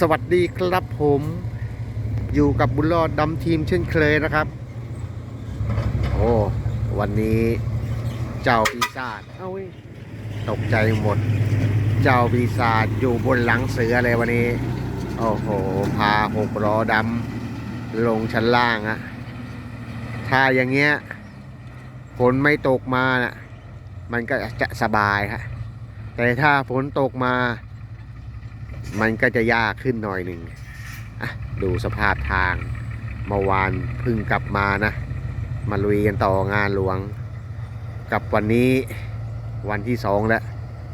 สวัสดีครับผมอยู่กับบุญรอดดำทีมเช่นเคยนะครับ โอ้วันนี้เจ้าปีศาจเอ้าเว้ยตกใจหมด เจ้าปีศาจอยู่บนหลังเสือเลยวันนี้ โอ้โห พาหกล้อดำลงชั้นล่างอะถ้าอย่างเงี้ยฝนไม่ตกมาน่ะมันก็จะสบายฮะแต่ถ้าฝนตกมา มันก็จะยากขึ้นหน่อยหนึ่งอะดูสภาพทางเมื่อวานพึ่งกลับมานะ มาลุยกันต่องานหลวง กับวันนี้วันที่สองแล้ว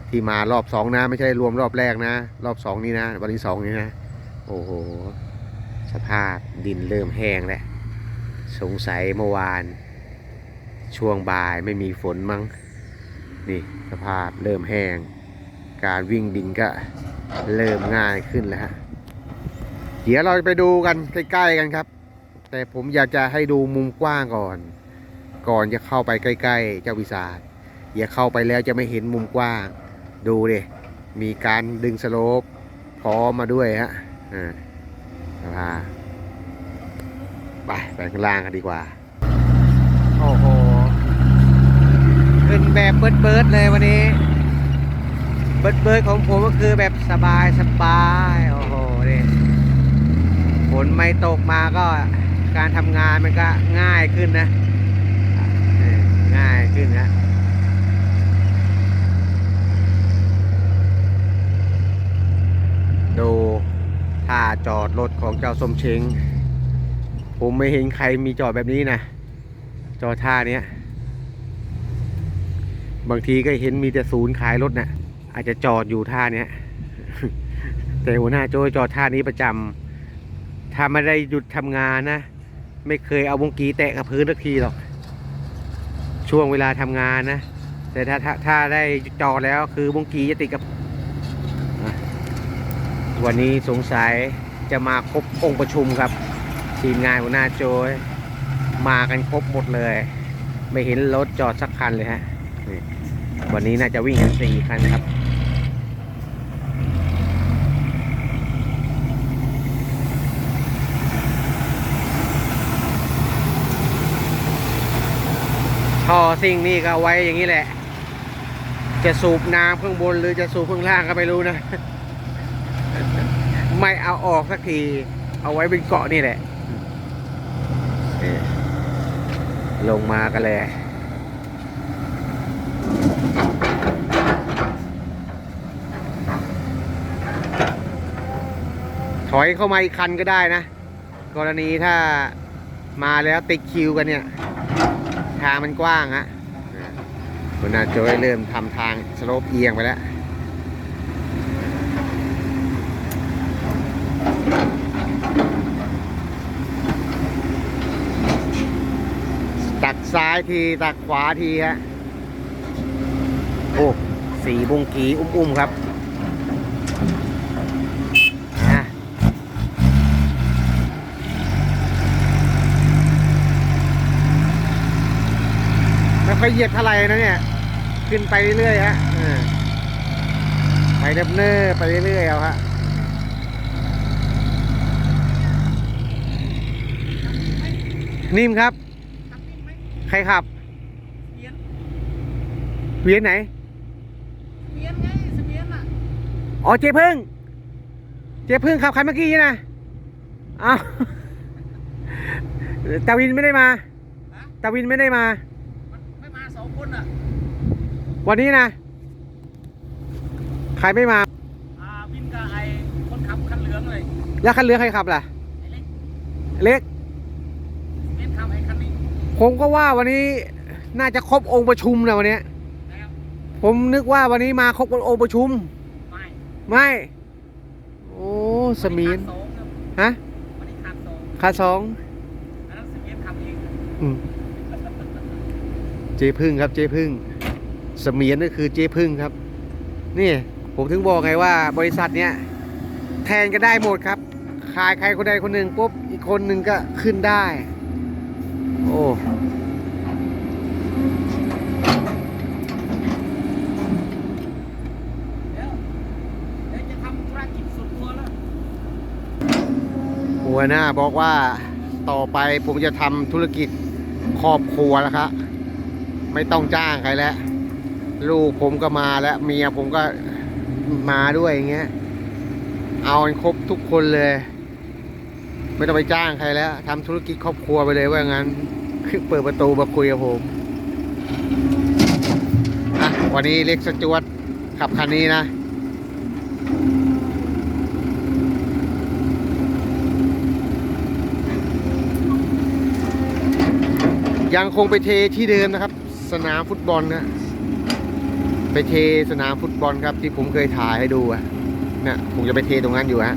ที่มารอบสองนะ ไม่ใช่รวมรอบแรกนะ รอบสองนี้นะ วันที่สองนี้นะ โอ้โห สภาพดินเริ่มแห้งแล้วสงสัยเมื่อวาน ช่วงบ่ายไม่มีฝนมั้งนี่สภาพเริ่มแห้ง การวิ่งดินก็ เริ่มง่ายขึ้นแล้วฮะเดี๋ยวเราจะไปดูกันใกล้ๆกันครับ แต่ผมอยากจะให้ดูมุมกว้างก่อน ก่อนจะเข้าไปใกล้ๆ เจ้าวิสาทอย่าเข้าไปแล้วจะไม่เห็นมุมกว้าง ดูดิมีการดึงสโลปพร้อมมาด้วยฮะอ่าสภาไปไปข้างล่างกันดีกว่า โอ้โห ขึ้นแบบเบิร์ดเบิร์ดๆเลยวันนี้ เบิร์ดเบิร์ดของผมก็คือแบบสบายสบายโอ้โหนี่ฝนไม่ตกมาก็การทำงานมันก็ง่ายขึ้นนะง่ายขึ้นนะดูท่าจอดรถของเจ้าสมเชงผมไม่เห็นใครมีจอดแบบนี้นะจอดท่าเนี้ยบางทีก็เห็นมีแต่ศูนย์ขายรถนะ่ะ อาจจะจอดอยู่ท่าเนี้ย แต่หัวหน้าโจยจอดท่านี้ประจำถ้าไม่ได้หยุดทำงานนะ ไม่เคยเอาวงกีแตะกับพื้นสักทีหรอก ช่วงเวลาทำงานนะ แต่ถ้าถ้าถ้าได้จอดแล้วคือวงกีจะติดกับ วันนี้สงสัยจะมาครบองค์ประชุมครับ ทีมงานหัวหน้าโจยมากันครบหมดเลย ไม่เห็นรถจอดสักคันเลยฮะวันนี้น่าจะวิ่งกันสี่คันครับ ท่อ ซิ่งนี่ก็ไว้อย่างนี้แหละ จะสูบน้ำข้างบนหรือจะสูบข้างล่างก็ไม่รู้นะ ไม่เอาออกสักที เอาไว้เป็นเกาะนี่แหละ ลงมากันเลยถอยเข้ามาอีกคันก็ได้นะ กรณีถ้ามาแล้วติดคิวกันเนี่ย ทางมันกว้างฮะคุณนาโจยเริ่มทำทางสโลปเอียงไปแล้วตักซ้ายที ตักขวาทีฮะ โอ้ สีบุงกีอุ้มๆครับอะไม่ ค่อยเหยียดเท่าไหร่นะเนี่ย ขึ้นไปเรื่อยๆฮะเออไปเนิบเนอไปเรื่อยๆเอาฮะนิ่มครับ ใครขับเวียนเวียนไหนเวียนไงเสเวียนอะ อ๋อเจ๊พึ่ง เจ๊พึ่งขับคันเมื่อกี้นะอ้าวตาวินไม่ได้มาฮะตาวินไม่ได้มามันไม่มาส องคนอะวันนี้นะใครไม่มาอ่าวินกับไอ้คนขับคันเหลืองเลยแล้วคันเรือใครขับล่ะ ไอ้เล็กเล็กเวียนขับไอ้คันนี้ผมก็ว่าวันนี้น่าจะครบองค์ประชุมนะวันนี้แล้วผมนึกว่าวันนี้มาครบองค์ประชุม ไม่ไม่โอ้สมีนขาดสองครับฮะวันนี้ขาดสองขาสองอันนั้นเสเวียนขับเองอืมเจ๊พึ่งครับเจ๊พึ่ง เสมียนก็คือเจ๊พึ่งครับ นี่ผมถึงบอกไงว่าบริษัทเนี้ยแทนก็ได้หมดครับ ขายใครคนใดคนหนึ่งปุ๊บอีกคนหนึ่งก็ขึ้นได้ โอ้เดี๋ยวเดี๋ยวจะทำธุรกิจส่วนตัวแล้วหัวหน้าบอกว่าต่อไปผมจะทำธุรกิจครอบครัวแล้วครับ ไม่ต้องจ้างใครแล้ว ลูกผมก็มาแล้ว เมียผมก็มาด้วยอย่างเงี้ย เอาครบทุกคนเลย ไม่ต้องไปจ้างใครแล้วทำธุรกิจครอบครัวไปเลยว่างั้นเปิดประตูมาคุยกับผมอะวันนี้เล็กสจวตขับคันนี้นะยังคงไปเทที่เดิมนะครับ สนามฟุตบอลนะไปเทสนามฟุตบอลครับ ที่ผมเคยถ่ายให้ดูอะเนี่ยผมจะไปเทตรงนั้นอยู่ฮะ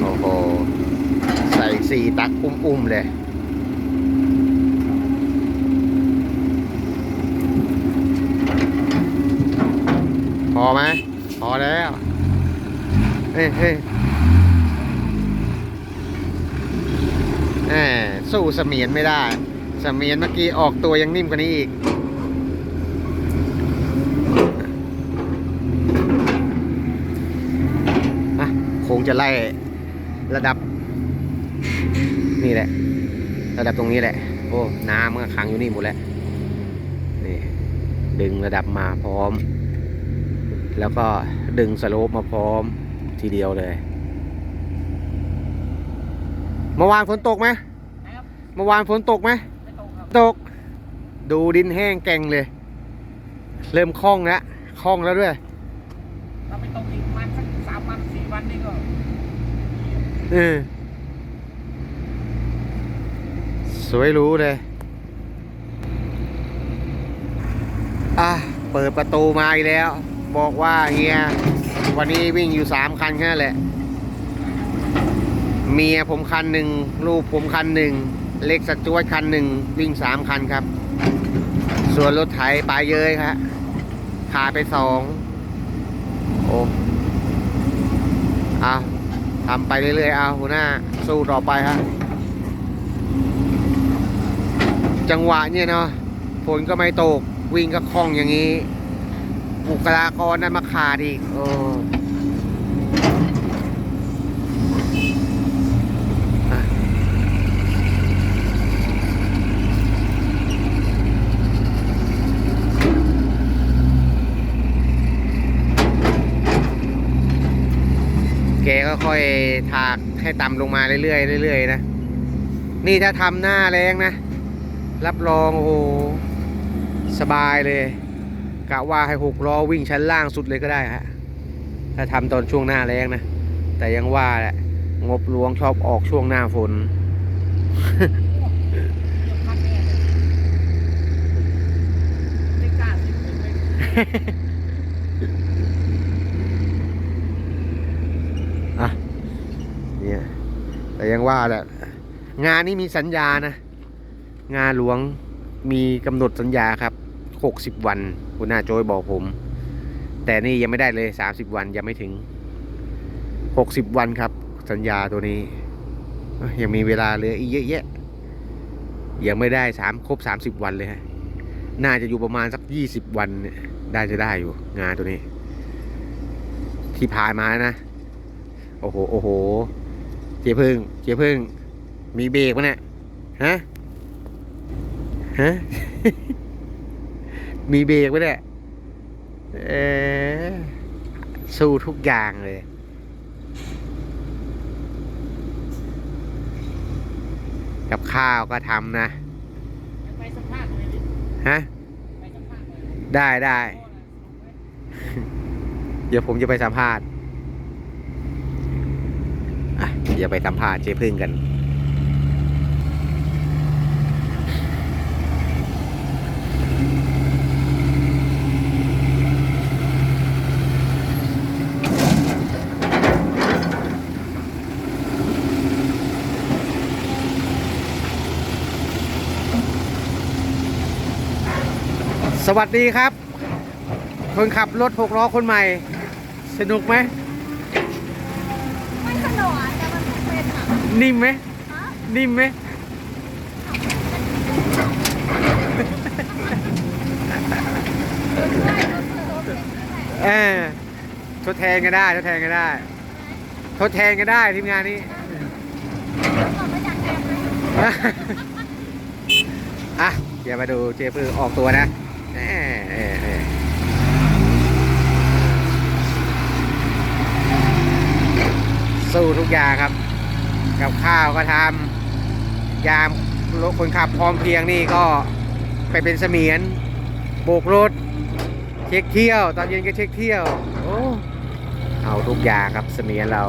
โอ้โหใส่สี่ตักอุ้มๆเลยพอไหมพอแล้ว เฮ้ยเฮ้ย แหม สู้เสมียนไม่ได้เสมียนเมื่อกี้ออกตัวยังนิ่มกว่านี้อีกอะคงจะไล่ระดับ นี่แหละ ระดับตรงนี้แหละ โอ้ น้ำมันก็ขังอยู่นี่หมดแล้ว นี่ ดึงระดับมาพร้อม แล้วก็ดึงสโลปมาพร้อมทีเดียวเลยเมื่อวานฝนตกไหม มื่อวานฝนตกไหมไม่ตรงครับตก ดูดินแห้งแกร่งเลย เริ่มคล่องแล้วคล่องแล้วด้วยถ้าไม่ตรงอีกประมาณสักสามวันสี่วันนี่ก็เออสวยหรู้เลย อะ เปิดประตูมาอีกแล้ว บอกว่าเฮียวันนี้วิ่งอยู่สามคันแค่นั้นแหละ เมียผมคันหนึ่งลูกผมคันหนึ่ง เล็กสจวตคันหนึ่งวิ่งสามคันครับ ส่วนรถไถปลายเย้ยครับขาไปสองโอ้เอาทำไปเรื่อยๆเอาหัวหน้า สู้ต่อไปฮะจังหวะเนี่ยเนาะฝนก็ไม่ตกวิ่งก็คล่องอย่างนี้บุคลากรนั้นมาขาดอีกโอ้ กก็ค่อยถากให้ต่ำลงมาเรื่อยๆเรื่อยๆนะ นี่ถ้าทำหน้าแรงนะ รับรองโอ้โหสบายเลยกะว่าให้หกล้อวิ่งชั้นล่างสุดเลยก็ได้ฮะถ้าทำตอนช่วงหน้าแรงนะ แต่ยังว่าแหละงบหลวงชอบออกช่วงหน้าฝนเดี๋ยวพักแน่เลยไม่กล้าสิเป็นเลย อะเนี่ย แต่ยังว่าแหละงานนี้มีสัญญานะ งานหลวงมีกำหนดสัญญาครับ60วันคุณหน้าโจยบอกผม แต่นี่ยังไม่ได้เลย30วันยังไม่ถึง60วันครับ สัญญาตัวนี้ ยังมีเวลาเหลืออีกเยอะแยะยังไม่ได้สามครบ30วันเลยฮะน่าจะอยู่ประมาณสัก20วันเนี่ยได้จะได้อยู่ งานตัวนี้ ที่ผ่านมานะ โอ้โห โอ้โห เจ๊พึ่งเจ๊พึ่ง มีเบรกปะเนี่ยฮะฮะมีเบรกปะเนี่ยเออสู้ทุกอย่างเลยกับข้าวก็ทำนะ ฮะ ได้ได้ เดี๋ยวผมจะไปสัมภาษณ์อะ เดี๋ยวไปสัมภาษณ์เจ๊พึ่งกันสวัสดีครับ คนขับรถหกล้อคนใหม่ สนุกไหม นิ่มไหมนิ่มไหมใช่ก็คือรถเป็นนี่แหละเออทดแทนกันได้ทดแทนกันได้ ทดแทนกันได้ทีมงานนี้ก่อนมาจากแอมเลยอะเดี๋ยวมาดูเจฟือออกตัวนะแหม่แหม่แหม่สู้ทุกอย่างครับ กับข้าวก็ทำยามรถคนขับพร้อมเพียงนี่ก็ไปเป็นเสมียนโบกรถ เช็คเที่ยว ตอนเย็นก็เช็คเที่ยวโอ้เอาทุกอย่างครับเสมียนเรา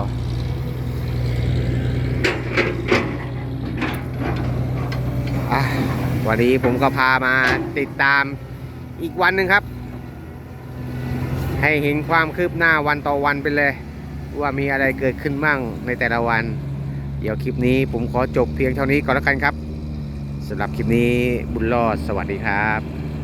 วันนี้ผมก็พามาติดตามอีกวันหนึ่งครับ ให้เห็นความคืบหน้าวันต่อวันไปเลย ว่ามีอะไรเกิดขึ้นมั่งในแต่ละวัน เดี๋ยวคลิปนี้ผมขอจบเพียงเท่านี้ก่อนแล้วกันครับสำหรับคลิปนี้บุญรอดสวัสดีครับ